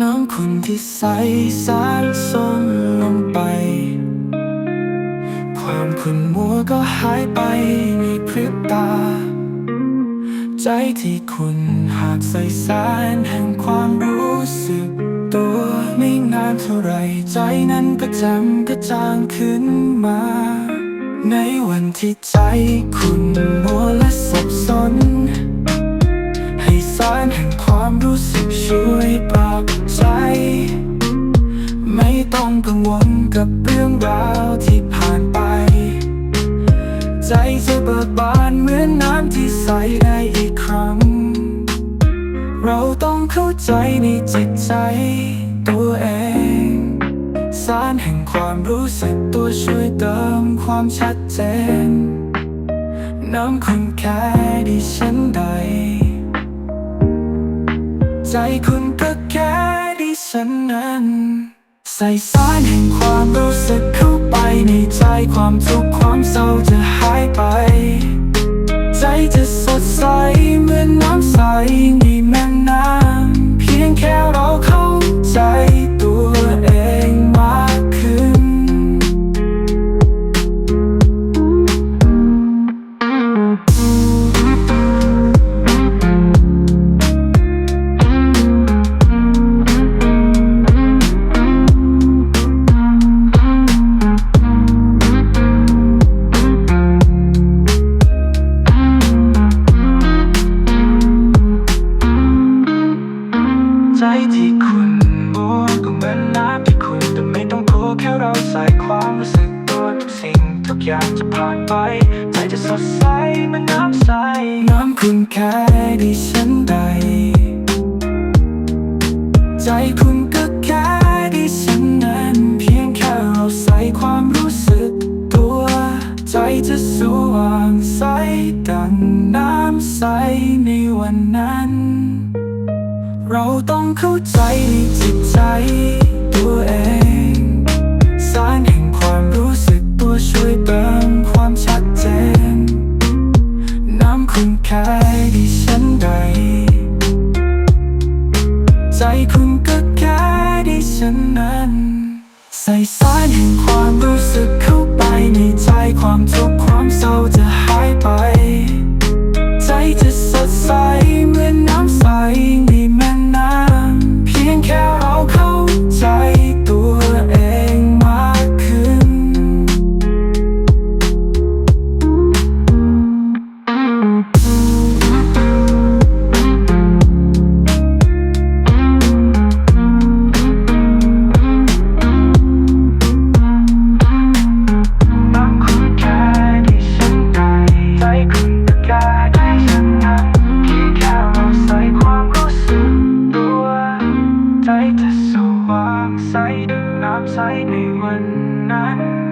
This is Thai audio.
น้ำคนที่ใสสารส่งลงไป ความขุ่นมัวก็หายไปในพริบตา ใจที่คุณหากใส่สารแห่งความรู้สึก ตัวไม่นานเท่าไรใจนั้นก็จำก็จางขึ้นมา ในวันที่ใจคุณมัวและสับส กังวลกับเรื่องราวที่ผ่านไป ใจจะเบิกบานเหมือนน้ำที่ใสได้อีกครั้ง เราต้องเข้าใจในจิตใจตัวเอง สารแห่งความรู้สึกตัวช่วยเติมความชัดเจน น้ำคุณแค่ดิฉันใด ใจคุณก็แค่ดิฉันนั้น ใส่สารแห่งความรู้สึกเข้าไปในใจความทุกข์ความเศร้าจะหายไป ใจจะสดใสเหมือนน้ำใสนี่แม่ แค่เราใส่ความรู้สึกตัวทุกสิ่ง ทุกอย่างจะผ่านไปใจจะสดใสเหมือนน้ำใส น้ำคุณแค่ดิฉันใด ใจคุณก็แค่ดิฉันนั้น เพียงแค่เราใส่ความรู้สึกตัว ใจจะสว่างใสดังน้ำใสในวันนั้น เราต้องเข้าใจในจิตใจตัวเอง ใจคุณก็แค่ดิฉันนั้น ใส่สารแห่งความ ใสน้ำใสในวันนั้น